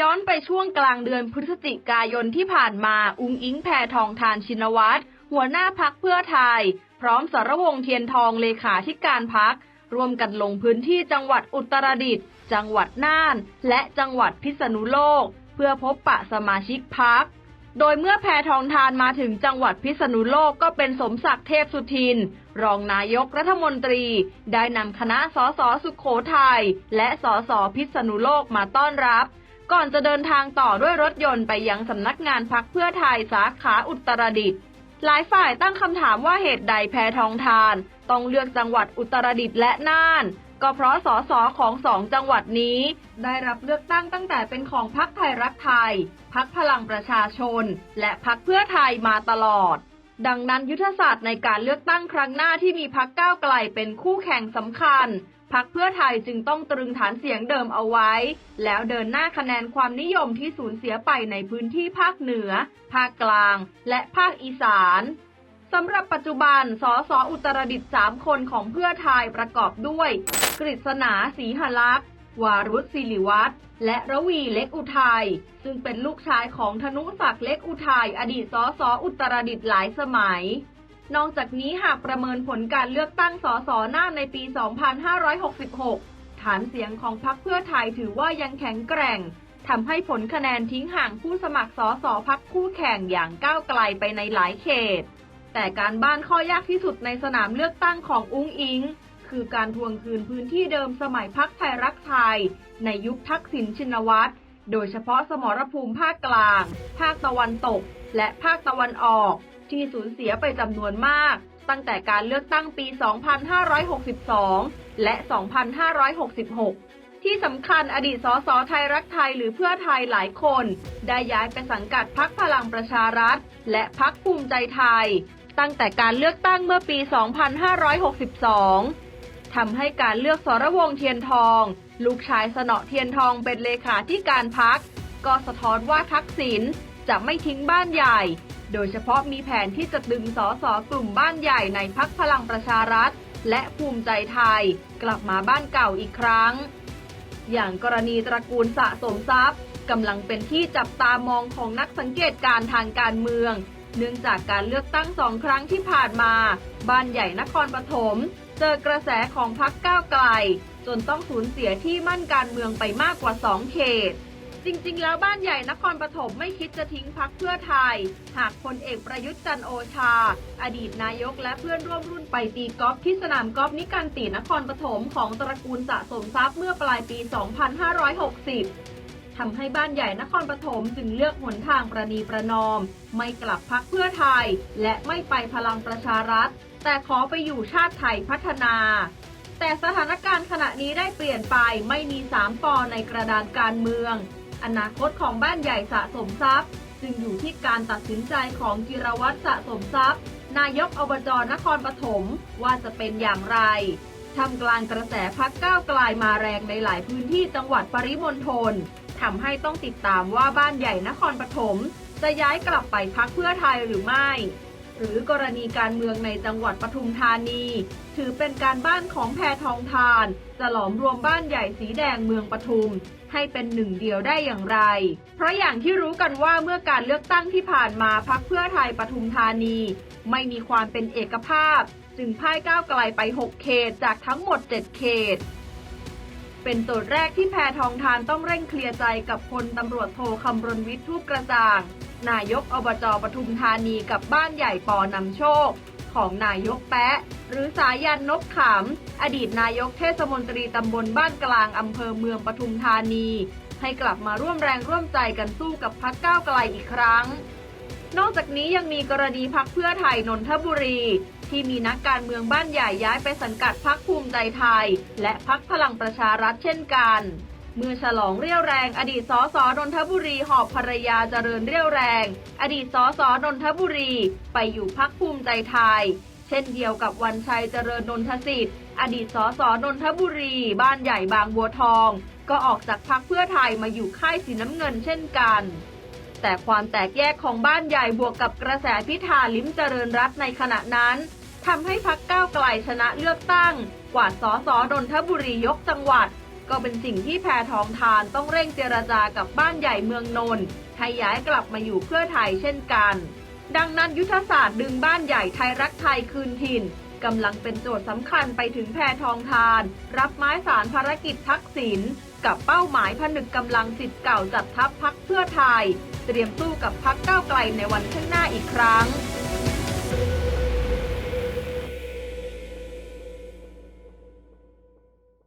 ย้อนไปช่วงกลางเดือนพฤศจิกายนที่ผ่านมา อุ้งอิงแพทองทานชินวัตรหัวหน้าพักเพื่อไทย พร้อมสรวงเทียนทองเลขาธิการพักร่วมกันลงพื้นที่จังหวัดอุตรดิตถ์จังหวัดน่าน และจังหวัดพิษณุโลก เพื่อพบปะสมาชิกพัก โดยเมื่อแพทองทานมาถึงจังหวัดพิษณุโลกก็เป็นสมศักดิ์เทพสุทิน รองนายกรัฐมนตรี ได้นำคณะสสสุขโขทัยและสสพิษณุโลกมาต้อนรับ ก่อนจะเดินทางต่อด้วยรถยนต์ไปยังสำนักงานพักเพื่อไทยสาขาอุตรดิตถ์หลายฝ่ายตั้งคำถามว่าเหตุใดแพทองทาน ต้องเลือกจังหวัดอุตรดิตถ์และน่าน ก็เพราะสสของสองจังหวัดนี้ ได้รับเลือกตั้งตั้งแต่เป็นของพักไทยรักไทย พักพลังประชาชน และพักเพื่อไทยมาตลอด ดังนั้นยุทธศาสตร์ในการเลือกตั้งครั้งหน้าที่มีพักก้าวไกลเป็นคู่แข่งสำคัญ พักเพื่อไทยจึงต้องตรึงฐานเสียงเดิมเอาไว้ แล้วเดินหน้าคะแนนความนิยมที่สูญเสียไปในพื้นที่ภาคเหนือ ภาคกลาง และภาคอีสานสำหรับปัจจุบัน สสอุตรดิตถ์3คนของเพื่อไทยประกอบด้วย กฤษณาศรีหลักษ์วารุษศิริวัตรและระวีเล็กอุทัยซึ่งเป็นลูกชายของธนุศักดิ์เล็กอุทัยอดีตสสอุตรดิตถ์หลายสมัย นอกจากนี้หากประเมินผลการเลือกตั้งสสหน้าในปี 2566 ฐานเสียงของพรรคเพื่อไทยถือว่ายังแข็งแกร่งทำให้ผลคะแนนทิ้งห่างผู้สมัครสสพักคู่แข่งอย่างก้าวไกลไปในหลายเขต แต่การบ้านข้อยากที่สุดในสนามเลือกตั้งของอุ้งอิง คือการทวงคืนพื้นที่เดิมสมัยพักไทยรักไทย ในยุคทักษิณชินวัตร โดยเฉพาะสมรภูมิภาคกลาง ภาคตะวันตก และภาคตะวันออก ที่สูญเสียไปจำนวนมาก ตั้งแต่การเลือกตั้งปี 2562 และ 2566 ที่สำคัญอดีตสสไทยรักไทยหรือเพื่อไทยหลายคน ได้ย้ายไปสังกัดพักพลังประชารัฐ และพักภูมิใจไทย ตั้งแต่การเลือกตั้งเมื่อปี 2562ทำให้การเลือกสรวงเทียนทอง ลูกชายสนอเทียนทองเป็นเลขาธิการพัก ก็สะท้อนว่าทักษิณจะไม่ทิ้งบ้านใหญ่ โดยเฉพาะมีแผนที่จะดึงสอสอกลุ่มบ้านใหญ่ในพักพลังประชารัฐ และภูมิใจไทย กลับมาบ้านเก่าอีกครั้ง อย่างกรณีตระกูลสะสมทรัพย์กำลังเป็นที่จับตามองของนักสังเกตการทางการเมือง เนื่องจากการเลือกตั้งสองครั้งที่ผ่านมา บ้านใหญ่นครปฐมเจอกระแสของพักก้าวไกล จนต้องสูญเสียที่มั่นการเมืองไปมากกว่า 2 เขต จริง ๆ แล้วบ้านใหญ่นครปฐมไม่คิดจะทิ้งพักเพื่อไทย หากพลเอกประยุทธ์จันโอชา อดีตนายกและเพื่อนร่วมรุ่นไปตีกอล์ฟที่สนามกอล์ฟนิกันตินครปฐมของตระกูลสะสมทรัพย์เมื่อปลายปี 2560 ทำให้บ้านใหญ่นครปฐมจึงเลือกหนทางประนีประนอม ไม่กลับพักเพื่อไทย และไม่ไปพลังประชารัฐ แต่ขอไปอยู่ชาติไทยพัฒนาแต่สถานการณ์ขณะนี้ได้เปลี่ยนไปไม่มีสามปอในกระดานการเมือง อนาคตของบ้านใหญ่สะสมทรัพย์ จึงอยู่ที่การตัดสินใจของจิรวัตรสะสมทรัพย์ นายกอบจนครปฐมว่าจะเป็นอย่างไรทำกลางกระแสพักก้าวไกลมาแรงในหลายพื้นที่จังหวัดปริมณฑลทำให้ต้องติดตามว่าบ้านใหญ่นครปฐมจะย้ายกลับไปพักเพื่อไทยหรือไม่ หรือกรณีการเมืองในจังหวัดปทุมธานี ถือเป็นการบ้านของแพทองทาน จะหลอมรวมบ้านใหญ่สีแดงเมืองปทุม ให้เป็นหนึ่งเดียวได้อย่างไร เพราะอย่างที่รู้กันว่าเมื่อการเลือกตั้งที่ผ่านมาพักเพื่อไทยปทุมธานี ไม่มีความเป็นเอกภาพ จึงพ่ายก้าวไกลไป 6 เขตจากทั้งหมด 7 เขตเป็นโจทย์แรกที่แพทองทานต้องเร่งเคลียร์ใจกับพลตำรวจโทคำรณวิทย์ทูปกระจ่าง นายกอบจปทุมธานีกับบ้านใหญ่ปอนำโชค ของนายกแปะ หรือสายันนกขำอดีตนายกเทศมนตรีตำบลบ้านกลางอำเภอเมืองปทุมธานี ให้กลับมาร่วมแรงร่วมใจกันสู้กับพักก้าวไกลอีกครั้ง นอกจากนี้ยังมีกรณีพักเพื่อไทยนนทบุรีที่มีนักการเมืองบ้านใหญ่ย้ายไปสังกัดพักภูมิใจไทย และพักพลังประชารัฐเช่นกัน เมื่อฉลองเรี่ยวแรง อดีตสสนนทบุรีหอบภรรยาเจริญเรี่ยวแรง อดีตสสนนทบุรี ไปอยู่พักภูมิใจไทย เช่นเดียวกับวันชัยเจริญนนทสิทธิ์ อดีตสสนนทบุรี บ้านใหญ่บางบัวทอง ก็ออกจากพักเพื่อไทยมาอยู่ค่ายสีน้ำเงินเช่นกัน แต่ความแตกแยกของบ้านใหญ่บวกกับกระแสพิธาลิ้มเจริญรัตในขณะนั้นทำให้พักก้าวไกลชนะเลือกตั้ง กว่าสสนนทบุรียกจังหวัด ก็เป็นสิ่งที่แพทองทานต้องเร่งเจรจากับบ้านใหญ่เมืองนนท์ให้ย้ายกลับมาอยู่เพื่อไทยเช่นกัน ดังนั้นยุทธศาสตร์ดึงบ้านใหญ่ไทยรักไทยคืนถิ่นกำลังเป็นโจทย์สำคัญไปถึงแพทองทาน รับไม้สารภารกิจทักษิณกับเป้าหมายผนึกกำลังสิทธิ์เก่าจัดทัพพักเพื่อไทย เตรียมสู้กับพักก้าวไกลในวันข้างหน้าอีกครั้ง